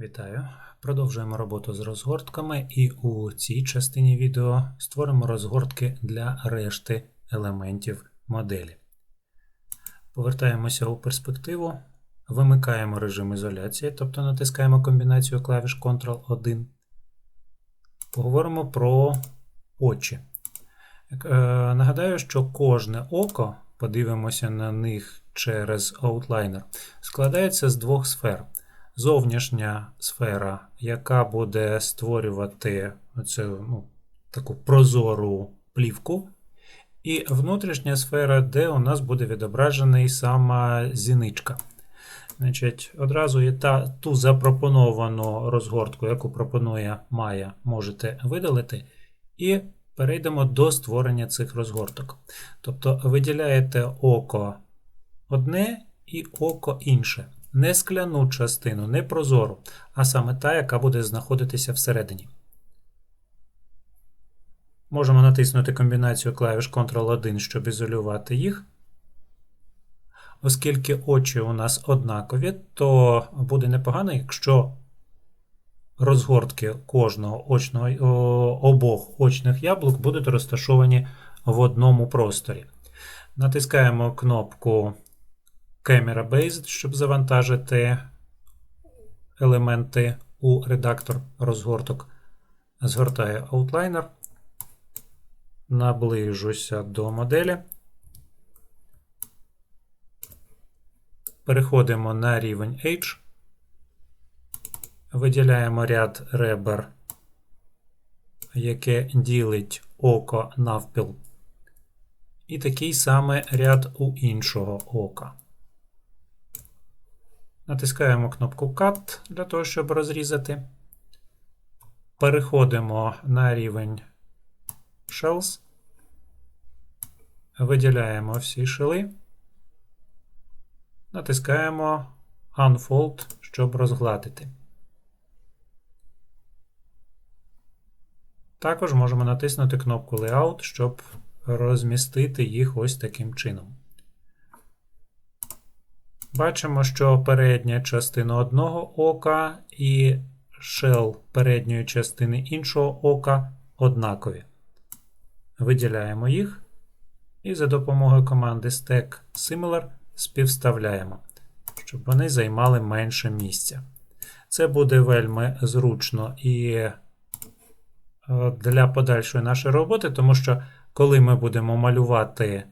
Вітаю! Продовжуємо роботу з розгортками, і у цій частині відео створимо розгортки для решти елементів моделі. Повертаємося у перспективу, вимикаємо режим ізоляції, тобто натискаємо комбінацію клавіш Ctrl-1. Поговоримо про очі. Е, Нагадаю, що кожне око, подивимося на них через Outliner, складається з двох сфер. Зовнішня сфера, яка буде створювати оцю, ну, таку прозору плівку, і внутрішня сфера, де у нас буде відображений сама зіничка. Значить, Одразу і та, ту запропоновану розгортку, яку пропонує Maya, можете видалити. І перейдемо до створення цих розгорток. Тобто виділяєте око одне і око інше. Не скляну частину, не прозору, а саме та, яка буде знаходитися всередині. Можемо натиснути комбінацію клавіш Ctrl-1, щоб ізолювати їх. Оскільки очі у нас однакові, то буде непогано, якщо розгортки кожного очного, обох очних яблук будуть розташовані в одному просторі. Натискаємо кнопку Camera Based, щоб завантажити елементи у редактор розгорток. Згортаю Outliner, наближуся до моделі. Переходимо на рівень H. Виділяємо ряд ребер, яке ділить око навпіл. І такий самий ряд у іншого ока. Натискаємо кнопку Cut для того, щоб розрізати. Переходимо на рівень Shells. Виділяємо всі шили. Натискаємо Unfold, щоб розгладити. Також можемо натиснути кнопку Layout, щоб розмістити їх ось таким чином. Бачимо, що передня частина одного ока і шел передньої частини іншого ока однакові. Виділяємо їх і за допомогою команди Stack Similar співставляємо, щоб вони займали менше місця. Це буде вельми зручно і е, для подальшої нашої роботи, тому що коли ми будемо малювати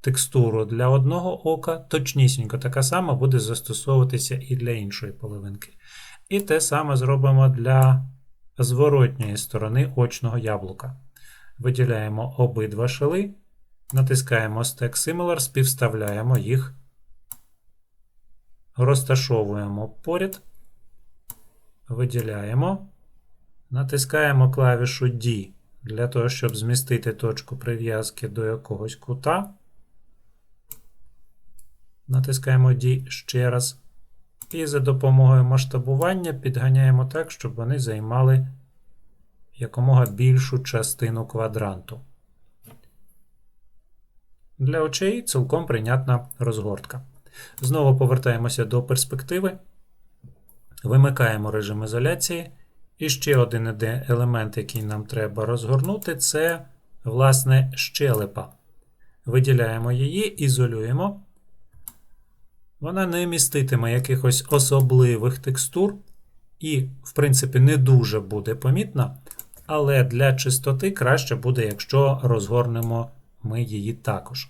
текстуру для одного ока, точнісінько така сама буде застосовуватися і для іншої половинки. І те саме зробимо для зворотньої сторони очного яблука. Виділяємо обидва шили, натискаємо Stack Similar, співставляємо їх, розташовуємо поряд, виділяємо, натискаємо клавішу D для того, щоб змістити точку прив'язки до якогось кута. Натискаємо D ще раз. І за допомогою масштабування підганяємо так, щоб вони займали якомога більшу частину квадранту. Для очей цілком прийнятна розгортка. Знову повертаємося до перспективи. Вимикаємо режим ізоляції. І ще один елемент, який нам треба розгорнути, це, власне, щелепа. Виділяємо її, ізолюємо. Вона не міститиме якихось особливих текстур, і, в принципі, не дуже буде помітна, але для чистоти краще буде, якщо розгорнемо ми її також.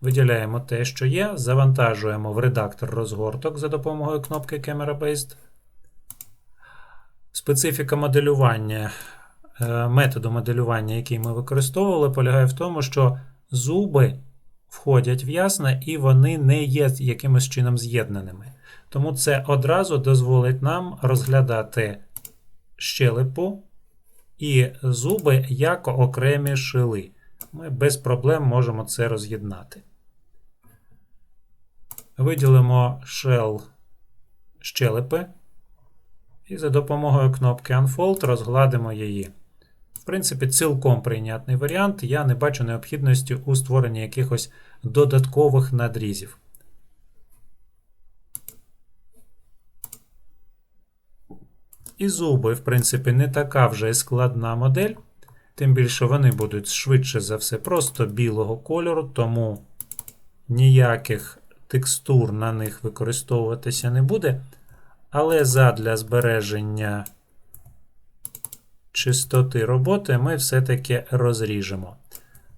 Виділяємо те, що є, завантажуємо в редактор розгорток за допомогою кнопки Camera Based. Специфіка моделювання, е, методу моделювання, який ми використовували, полягає в тому, що зуби входять в ясна і вони не є якимось чином з'єднаними. Тому це одразу дозволить нам розглядати щелепу і зуби як окремі шили. Ми без проблем можемо це роз'єднати. Виділимо shell щелепи. І за допомогою кнопки Unfold розгладимо її. В принципі, цілком прийнятний варіант. Я не бачу необхідності у створенні якихось додаткових надрізів. І зуби, в принципі, не така вже і складна модель. Тим більше вони будуть швидше за все просто білого кольору, тому ніяких текстур на них використовуватися не буде. Але задля збереження чистоти роботи ми все-таки розріжемо.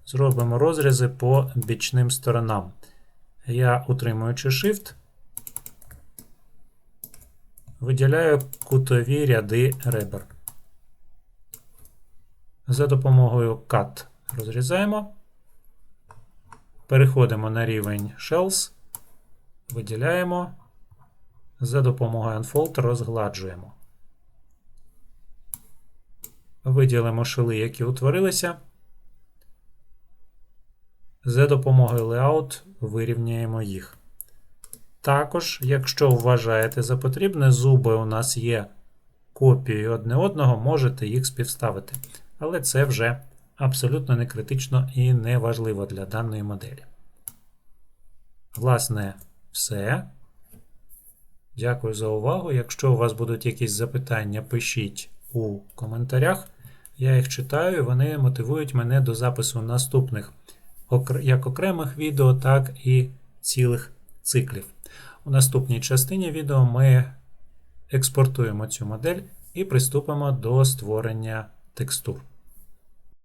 Зробимо розрізи по бічним сторонам. Я, утримуючи Shift, виділяю кутові ряди ребер. За допомогою Cut розрізаємо. Переходимо на рівень Shells, виділяємо. За допомогою Unfold розгладжуємо. Виділимо шили, які утворилися. За допомогою Layout вирівняємо їх. Також, якщо вважаєте за потрібне, зуби у нас є копією одне одного, можете їх співставити. Але це вже абсолютно не критично і не важливо для даної моделі. Власне, все. Дякую за увагу. Якщо у вас будуть якісь запитання, пишіть у коментарях. Я їх читаю, і вони мотивують мене до запису наступних як окремих відео, так і цілих циклів. У наступній частині відео ми експортуємо цю модель і приступимо до створення текстур.